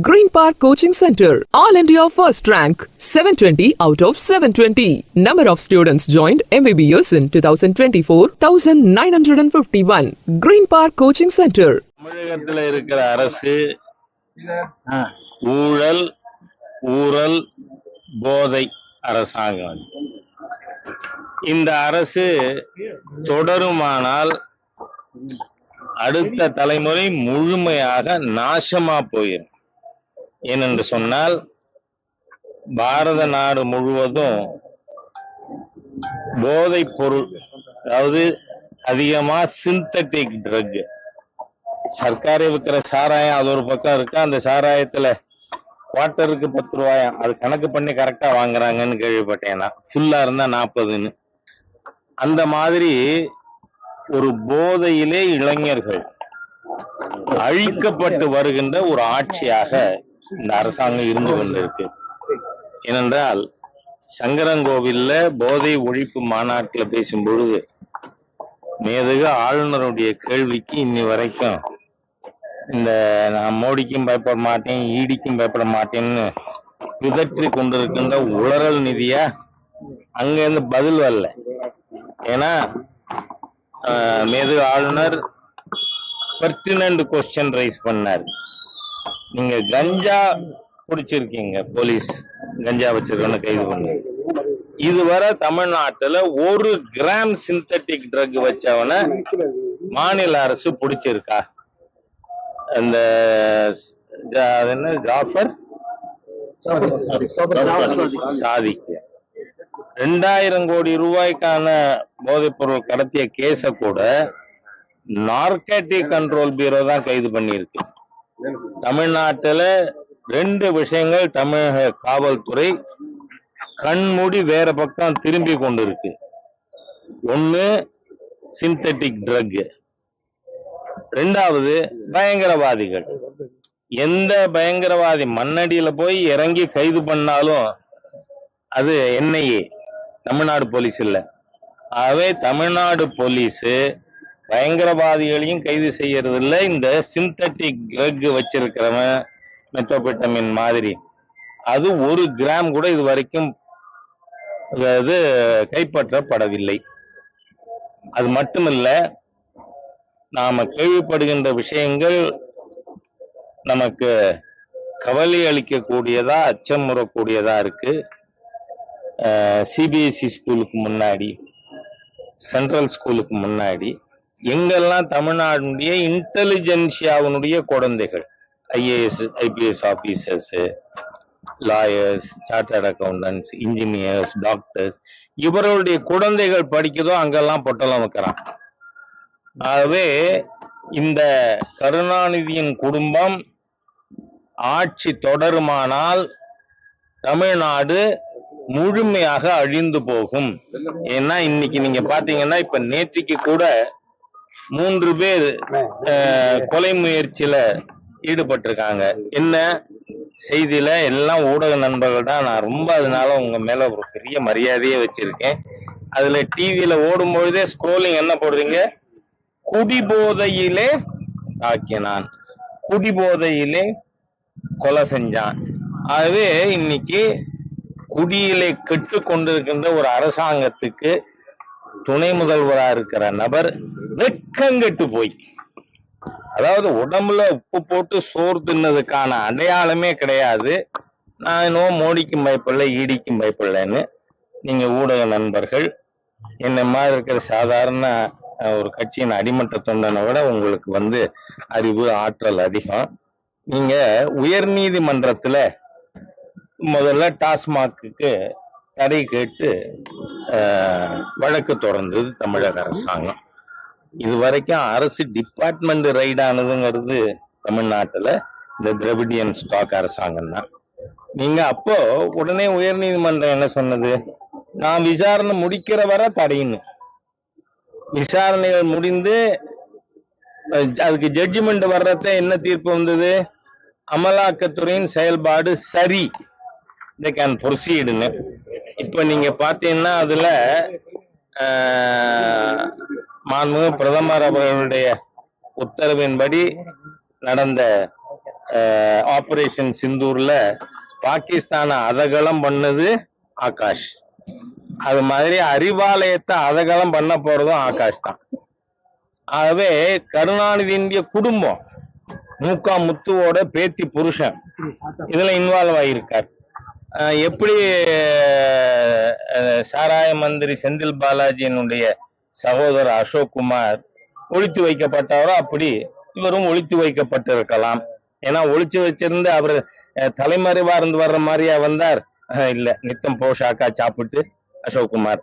Green park coaching centre all India first rank seven twenty out of seven twenty number of students join MBBS in two thousand twenty four thousand nine hundred and fifty one green park coaching centre தமிழகத்தில் இருக்கிற அரசு ஊழல் ஊழல் போதை அரசாங்கம் இந்த அரசு தொடருமானால் அடுத்த தலைமுறை முழுமையாக நாசமா போயிடும் ஏனென்று சொன்னால் பாரத நாடு முழுவதும் போதைப் பொருள் அதாவது அதிகமா சிந்தட்டிக் ட்ரக் சர்க்காரை விற்கிற சாராயம் அது ஒரு பக்கம் இருக்கு? அந்த சாராயத்துல குவார்ட்டருக்கு பத்து ரூபாயாம் அது கணக்கு பண்ணி கரெக்டா வாங்குறாங்கன்னு கேள்விப்பட்டேன்? நான் ஃபுல்லா இருந்தா நாற்பதுன்னு அந்த மாதிரி ஒரு போதையிலே இளைஞர்கள் அழிக்கப்பட்டு வருகின்ற ஒரு ஆட்சியாக இந்த அரசாங்கம் இருந்து கொண்டிருக்கு ஏனென்றால் சங்கரங்கோவில்ல போதை ஒழிப்பு மாநாட்டில் பேசும் பொழுது மேதகு ஆளுநருடைய கேள்விக்கு இன்னி வரைக்கும் இந்த நான் மோடிக்கும் பயப்பட மாட்டேன் ஈடிக்கும் பயப்பட மாட்டேன்னு பிதற்றி கொண்டிருக்கின்ற உளறல் நிதியா அங்க இருந்து பதில் வரல. ஏன்னா ஆஹ், மேதகு ஆளுநர் பர்டினன்ட் கொஸ்டின் ரைஸ் பண்ணார். நீங்க கஞ்சா பிடிச்சிருக்கீங்க போலீஸ். கஞ்சா வச்சிருக்கோன்னு கைது பண்ணி. இதுவரை தமிழ்நாட்டுல ஒரு கிராம் சிந்தட்டிக் ட்ரக் வச்சவன மாநில அரசு பிடிச்சிருக்கா? அந்த என்ன ஜாஃபர்? சாதிக்கு ரெண்டாயிரம் கோடி ரூபாய்க்கான போதைப் பொருள் கடத்திய கேஸ கூட நார்கேட்டிக் கண்ட்ரோல் பியூரோ தான் கைது பண்ணியிருக்கு. தமிழ்நாட்டுல ரெண்டு விஷயங்கள் தமிழக காவல்துறை கண்மூடி வேற பக்கம் திரும்பி கொண்டிருக்கு. ஒண்ணு சிந்தட்டிக் ட்ரக் ரெண்டாவது பயங்கரவாதிகள். எந்த பயங்கரவாதி மண்ணடியில போய் இறங்கி கைது பண்ணாலும் அது என்ஐஏ தமிழ்நாடு போலீஸ் இல்ல. ஆகவே தமிழ்நாடு போலீஸ் பயங்கரவாதிகளையும் கைது செய்யறது இல்லை இந்த சிந்தட்டிக் ட்ரக் வச்சிருக்கிறவன் மெத்தோபெட்டமின் மாதிரி. அது ஒரு கிராம் கூட இது வரைக்கும் அது கைப்பற்றப்படவில்லை. அது மட்டுமல்ல நாம கேள்விப்படுகின்ற விஷயங்கள் நமக்கு கவலை அளிக்கக்கூடியதா அச்சமுறக்கூடியதா இருக்கு. சிபிஎஸ்இ ஸ்கூலுக்கு முன்னாடி சென்ட்ரல் ஸ்கூலுக்கு முன்னாடி எங்கெல்லாம் தமிழ்நாடுடைய இன்டெலிஜென்சியாவினுடைய குழந்தைகள் IAS IPS officers lawyers chartered accountants engineers doctors இவர்களுடைய குழந்தைகள் படிக்குதோ அங்கெல்லாம் பொட்டலம் வைக்கிறான். ஆகவே இந்த கருணாநிதியின் குடும்பம் ஆட்சி தொடருமானால் தமிழ்நாடு முழுமையாக அழிந்து போகும். ஏன்னா இன்னைக்கு நீங்க பாத்தீங்கன்னா இப்ப நேற்றுக்கு கூட மூன்று பேர் கொலை முயற்சியில ஈடுபட்டிருக்காங்க. என்ன செய்தியில? எல்லாம் ஊடக நண்பர்கள் தான். நான் ரொம்ப அதனால உங்க மேல ஒரு பெரிய மரியாதையே வச்சிருக்கேன். அதுல டிவியில ஓடும் பொழுதே ஸ்க்ரோலிங் என்ன போடுறீங்க? குடிபோதையிலே தாக்கினான். குடிபோதையிலே கொலை செஞ்சான். ஆகவே இன்னைக்கு குடியிலே கெட்டு கொண்டிருக்கின்ற ஒரு அரசாங்கத்துக்கு துணை முதல்வரா இருக்கிற நபர் வெக்கங்கெட்டு போய். அதாவது உடம்புல உப்பு போட்டு சோறு தின்னதுக்கான அடையாளமே கிடையாது. நான் இன்னும் மோடிக்கும் பயப்பில்லை ஈடிக்கும் பயப்பில்லைன்னு நீங்க ஊடக நண்பர்கள் என்ன மாதிரி இருக்கிற சாதாரண ஒரு கட்சியின் அடிமட்ட தொண்டனை விட உங்களுக்கு வந்து அறிவு ஆற்றல் அதிகம். நீங்க உயர் நீதிமன்றத்துல முதல்ல டாஸ்மாக்கு தடை கேட்டு வழக்கு தொடர்ந்தது தமிழக அரசாங்கம். இது வரைக்கும் அரசு டிபார்ட்மெண்ட் ரைடானதுங்கிறது தமிழ்நாட்டில் தமிழ்நாட்டுல இந்த திரவிடியன் ஸ்டாக் அரசாங்கம் தான் நீங்க அப்போ உடனே உயர்நீதிமன்றம் என்ன சொன்னது? நான் விசாரணை முடிக்கிற வரை தடையின்னு விசாரணைகள் முடிந்து அதுக்கு ஜட்ஜ்மெண்ட் வர்றத என்ன தீர்ப்பு வந்தது? அமலாக்கத்துறையின் செயல்பாடு சரி. They கேன் ப்ரொசீடுன்னு இப்ப நீங்க பாத்தீங்கன்னா அதுல மாண்பு பிரதமர் அவர்களுடைய உத்தரவின்படி நடந்த ஆபரேஷன் சிந்தூர்ல பாகிஸ்தானை அதகலம் பண்ணது ஆகாஷ். அது மாதிரி அறிவாலயத்தை அதகலம் பண்ண போறதும் ஆகாஷ் தான். ஆகவே கருணாநிதியினுடைய குடும்பம் மூக்கா முத்துவோட பேத்தி புருஷன் இதுல இன்வால்வ் ஆகியிருக்கார். எப்படி சாராய மந்திரி செந்தில் பாலாஜியினுடைய சகோதரர் அசோக் குமார் ஒழித்து வைக்கப்பட்டாரோ அப்படி இவரும் ஒழித்து வைக்கப்பட்டிருக்கலாம். ஏன்னா ஒழிச்சு வச்சிருந்து அவர் தலைமறைவா இருந்து வர்ற மாதிரியா வந்தார். இல்ல நித்தம் போஷாக்கா சாப்பிட்டு அசோக் குமார்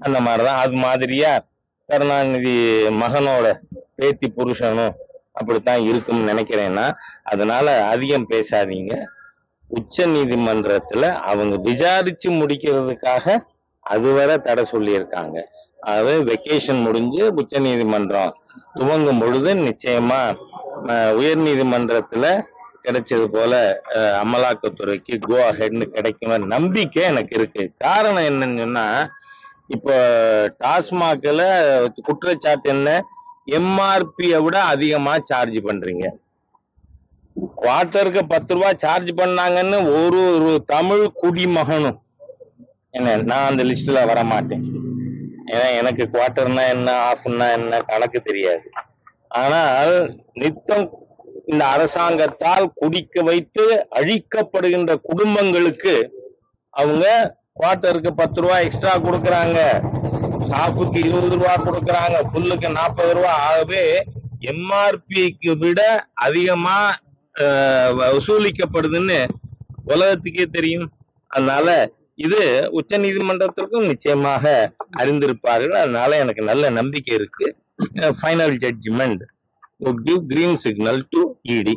அந்த மாதிரிதான். அது மாதிரியா கருணாநிதி மகனோட பேத்தி புருஷனும் அப்படித்தான் இருக்கும்னு நினைக்கிறேன்னா அதனால அதிகம் பேசாதீங்க. உச்ச நீதிமன்றத்துல அவங்க விசாரிச்சு முடிக்கிறதுக்காக அதுவரை தடை சொல்லியிருக்காங்க. அதாவது வெக்கேஷன் முடிஞ்சு உச்ச நீதிமன்றம் துவங்கும் பொழுது நிச்சயமா உயர் நீதிமன்றத்துல கிடைச்சது போல அமலாக்கத்துறைக்கு கோ அஹெட்னு கிடைக்கும் நம்பிக்கை எனக்கு இருக்கு. காரணம் என்னன்னு சொன்னா இப்போ டாஸ்மாக்ல குற்றச்சாட்டு என்ன? எம்ஆர்பியை விட அதிகமா சார்ஜ் பண்றீங்க. குவார்ட்டருக்கு பத்து ரூபாய் சார்ஜ் பண்ணாங்கன்னு ஒரு ஒரு தமிழ் குடிமகனும் என்ன நான் அந்த லிஸ்ட்ல வர மாட்டேன் ஏன்னா எனக்கு குவார்ட்டர்னா என்ன ஆஃப்னா என்ன கணக்கு தெரியாது. ஆனால் நித்தம் இந்த அரசாங்கத்தால் குடிக்க வைத்து அழிக்கப்படுகின்ற குடும்பங்களுக்கு அவங்க குவார்ட்டருக்கு பத்து ரூபா எக்ஸ்ட்ரா கொடுக்குறாங்க. சாப்புக்கு இருபது ரூபா கொடுக்குறாங்க. புல்லுக்கு நாற்பது ரூபா. ஆகவே எம்ஆர்பிக்கு விட அதிகமா வசூலிக்கப்படுதுன்னு உலகத்துக்கே தெரியும். அதனால இது உச்ச நீதிமன்றத்திற்கும் நிச்சயமாக அறிந்திருப்பார்கள். அதனால எனக்கு நல்ல நம்பிக்கை இருக்கு. Final judgment give green signal to ED